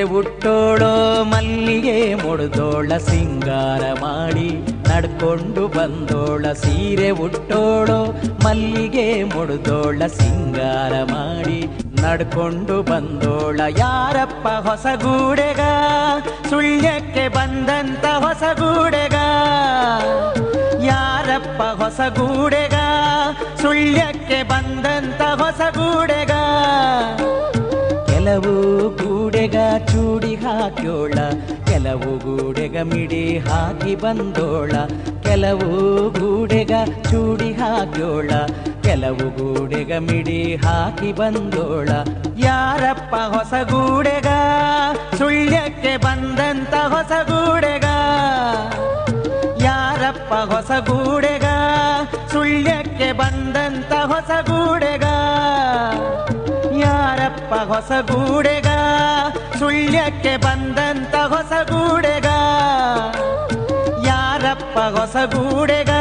ಹುಟ್ಟೋಳೋ ಮಲ್ಲಿಗೆ ಮುಡ್ದೋಳ ಸಿಂಗಾರ ಮಾಡಿ ನಡ್ಕೊಂಡು ಬಂದೋಳ ಸೀರೆ ಉಟ್ಟೋಳೋ ಮಲ್ಲಿಗೆ ಮುಡ್ದೋಳ ಸಿಂಗಾರ ಮಾಡಿ ನಡ್ಕೊಂಡು ಬಂದೋಳ ಯಾರಪ್ಪ ಹೊಸಗೂಡೆಗ ಸುಳ್ಯಕ್ಕೆ ಬಂದಂತ ಹೊಸಗೂಡೆಗ ಯಾರಪ್ಪ ಹೊಸಗೂಡೆಗ ಸುಳ್ಯಕ್ಕೆ ಬಂದಂತ ಹೊಸಗೂಡೆಗ ಗೂಡೆಗ ಚೂಡಿ ಹಾಕ್ಯೋಳ, ಕೆಲವು ಗೂಡೆಗ ಮಿಡಿ ಹಾಕಿ ಬಂದೋಳ, ಕೆಲವು ಗೂಡೆಗ ಚೂಡಿ ಹಾಕ್ಯೋಳ, ಕೆಲವು ಗೂಡೆಗ ಮಿಡಿ ಹಾಕಿ ಬಂದೋಳ. ಯಾರಪ್ಪ ಹೊಸ ಗೂಡೆಗ? ಸುಳ್ಯಕ್ಕೆ ಬಂದಂತ ಹೊಸ ಗೂಡೆಗ? ಯಾರಪ್ಪ ಹೊಸ ಗೂಡೆಗ? ಸುಳ್ಯಕ್ಕೆ ಬಂದಂತ ಹೊಸ ಗೂಡೆಗ? ಯಾರಪ್ಪ ಹೊಸ ಗೂಡೆಗ ಸುಳ್ಯಕ್ಕೆ ಬಂದಂತ ಹೊಸ ಗೂಡೆಗ. ಯಾರಪ್ಪ ಹೊಸ ಗೂಡೆಗ